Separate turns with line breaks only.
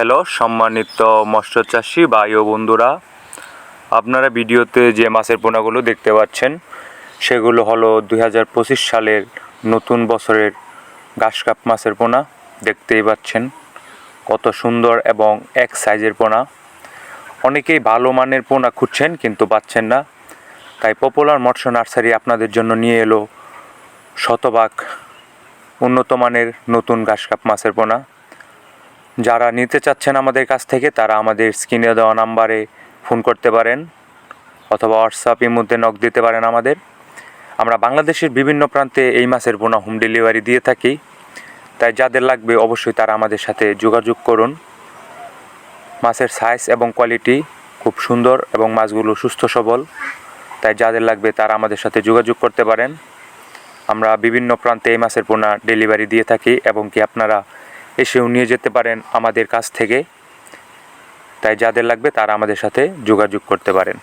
Hello, সম্মানিত মৎস্য চাষি ভাই ও বন্ধুরা। আপনারা ভিডিওতে যে মাছের পোনাগুলো দেখতে পাচ্ছেন, সেগুলো হলো দু হাজার পঁচিশ সালের নতুন বছরের ঘাসকাপ মাছের পোনা। দেখতেই পাচ্ছেন কত সুন্দর এবং এক সাইজের পোনা। অনেকেই ভালো মানের পোনা খুঁজছেন, কিন্তু পাচ্ছেন না। তাই পপুলার মৎস্য নার্সারি আপনাদের জন্য নিয়ে এলো শতভাগ উন্নত মানের নতুন ঘাসকাপ মাছের পোনা। যারা নিতে চাচ্ছেন আমাদের কাছ থেকে, তারা আমাদের স্ক্রিনে দেওয়া নাম্বারে ফোন করতে পারেন অথবা হোয়াটসঅ্যাপের মধ্যে নক দিতে পারেন আমাদের। আমরা বাংলাদেশের বিভিন্ন প্রান্তে এই মাছের পোনা হোম ডেলিভারি দিয়ে থাকি। তাই যাদের লাগবে অবশ্যই তারা আমাদের সাথে যোগাযোগ করুন। মাছের সাইজ এবং কোয়ালিটি খুব সুন্দর এবং মাছগুলো সুস্থ সবল। তাই যাদের লাগবে তারা আমাদের সাথে যোগাযোগ করতে পারেন। আমরা বিভিন্ন প্রান্তে এই মাছের পোনা ডেলিভারি দিয়ে থাকি এবং কি আপনারা এসেও নিয়ে যেতে পারেন আমাদের কাছ থেকে। তাই যাদের লাগবে তারা আমাদের সাথে যোগাযোগ করতে পারেন।